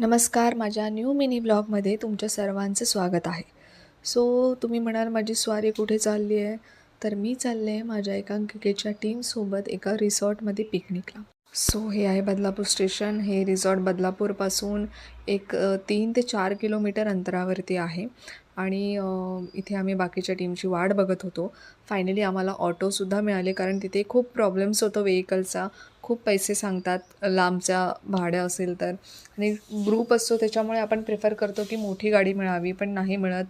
नमस्कार माझ्या new mini ब्लॉगमध्ये तुमच्या सर्वांचं स्वागत आहे. सो तुम्ही म्हणाल माझी स्वारी कुठे चालली आहे? तर मी चालले आहे माझ्या एकांकिकेच्या टीमसोबत एका रिसॉर्टमध्ये पिकनिकला सो हे आहे बदलापूर स्टेशन हे रिसॉर्ट बदलापूरपासून एक तीन ते चार किलोमीटर अंतरावरती आहे. आणि इथे आम्ही बाकीच्या टीमची वाट बघत होतो. फायनली आम्हाला ऑटोसुद्धा मिळाले कारण तिथे खूप प्रॉब्लेम्स होतो व्हेकलचा खूप पैसे सांगतात लांबच्या भाडं असेल तर. आणि ग्रुप असतो त्याच्यामुळे आपण प्रेफर करतो की मोठी गाडी मिळावी पण नाही मिळत.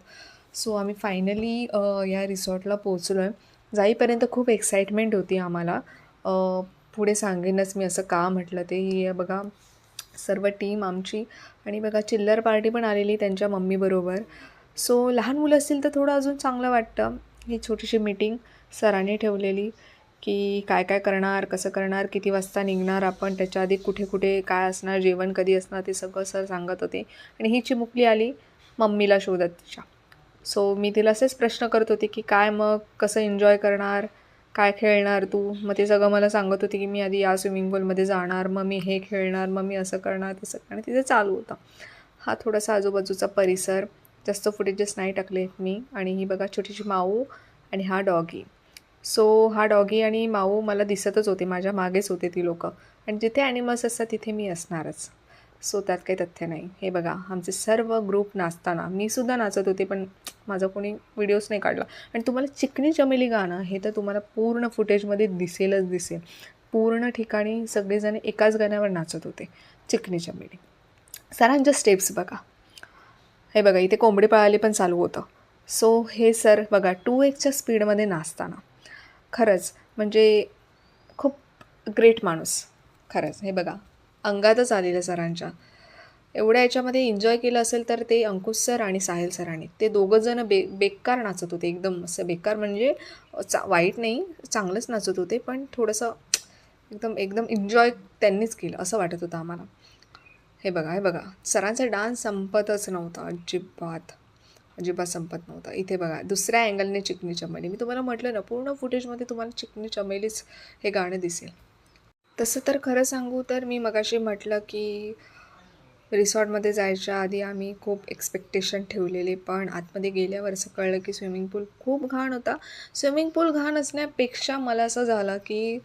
सो आम्ही फायनली या रिसॉर्टला पोचलो आहे जाईपर्यंत खूप एक्साइटमेंट होती आम्हाला. पुढे सांगेनच मी असं का म्हटलं ते. ही बघा सर्व टीम आमची. आणि बघा चिल्लर पार्टी पण आलेली त्यांच्या मम्मीबरोबर सो लहान मुलं असतील तर थोडं अजून चांगलं वाटतं. ही छोटीशी मीटिंग सरांनी ठेवलेली की काय काय करणार कसं करणार किती वाजता निघणार आपण त्याच्या आधी कुठे कुठे काय असणार जेवण कधी असणार ते सगळं सर सांगत होते. आणि ही चिमुकली आली मम्मीला शोधत तिच्या सो मी तिला असेच प्रश्न करत होते की काय मग कसं एन्जॉय करणार काय खेळणार तू? मग ते सगळं मला सांगत होती की मी आधी या स्विमिंग पूलमध्ये जाणार मग मी हे खेळणार मग मी असं करणार तसं करणार. तिथे चालू होतं. हा थोडासा आजूबाजूचा परिसर जास्त फुटेजेस नाही टाकले मी. आणि ही बघा छोटीशी माऊ आणि हा डॉगी सो हा डॉगी आणि माऊ मला दिसतच होते. माझ्या मागेच होते ती लोकं. आणि जिथे ॲनिमल्स असतात तिथे मी असणारच. सो त्यात काही तथ्य नाही. हे बघा आमचे सर्व ग्रुप नाचताना मी सुद्धा नाचत होते पण माझा कोणी व्हिडिओज नाही काढला. आणि तुम्हाला चिकनी चमेली गाणं हे तर तुम्हाला पूर्ण फुटेजमध्ये दिसेलच दिसेल. पूर्ण ठिकाणी सगळेजण एकाच गाण्यावर नाचत होते. चिकनी चमेली. सरांच्या स्टेप्स बघा. हे बघा इथे कोंबडी पळाली पण चालू होतं. सो हे सर बघा टू एक्सच्या स्पीडमध्ये नाचताना. खरंच म्हणजे खूप ग्रेट माणूस. खरंच हे बघा अंगातच आलेलं सरांच्या. एवढ्या याच्यामध्ये एन्जॉय केलं असेल तर ते अंकुश सर आणि साहिल सरांनी. ते दोघं जण बे बेकार नाचत होते एकदम असं बेकार म्हणजे चा वाईट नाही चांगलंच नाचत होते पण थोडंसं एकदम एकदम एन्जॉय त्यांनीच केलं असं वाटत होतं आम्हाला. हे बघा हे बघा. सरांचा डान्स संपतच नव्हता अजिबात. अजिबात संपत नव्हता. इथे बघा दुसऱ्या अँगलने चिकनी चमेली. मी तुम्हाला म्हटलं ना पूर्ण फुटेजमध्ये तुम्हाला चिकनी चमेलीच हे गाणं दिसेल. तसं तर खरं सांगू तर मी मगाशी म्हटलं की रिसॉर्टमध्ये जायच्या आधी आम्ही खूप एक्सपेक्टेशन ठेवलेले. पण आतमध्ये गेल्यावर असं कळलं की स्विमिंग पूल खूप घाण होता. स्विमिंग पूल घाण असण्यापेक्षा मला असं झालं की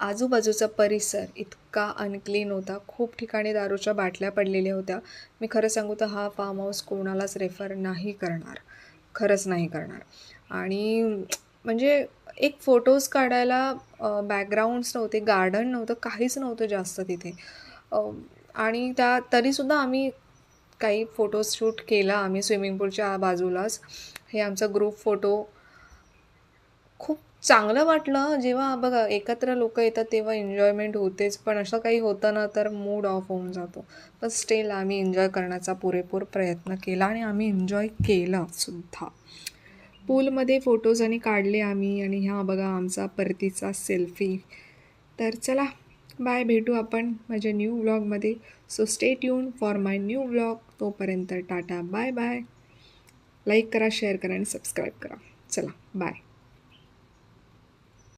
आजूबाजूचा परिसर इतका अनक्लीन होता. खूप ठिकाणी दारूच्या बाटल्या पडलेल्या होत्या. मी खरं सांगू तर हा फार्म हाऊस कोणालाच रेफर नाही करणार. खरंच नाही करणार. आणि म्हणजे एक फोटोज काढायला बॅकग्राऊंड्स नव्हते गार्डन नव्हतं काहीच नव्हतं जास्त तिथे. आणि त्या तरीसुद्धा आम्ही काही फोटोज शूट केला आम्ही स्विमिंग पूलच्या बाजूलाच. हे आमचा ग्रुप फोटो खूप चांगलं वाटलं. जेव्हा बघा एकत्र लोक येतात तेव्हा एन्जॉयमेंट होतेच. पण असं काही होतं ना तर मूड ऑफ होऊन जातो. पण स्टील आम्ही एन्जॉय करण्याचा पुरेपूर प्रयत्न केला आणि आम्ही एन्जॉय केला सुद्धा. पूलमध्ये फोटोज आणि काढले आम्ही आणि ह्या बघा आमचा परतीचा सेल्फी तर चला बाय भेटू आपण माझ्या new व्लॉगमध्ये so stay tune for my new vlog तोपर्यंत टाटा. बाय बाय लाईक करा शेअर करा आणि सबस्क्राईब करा. चला बाय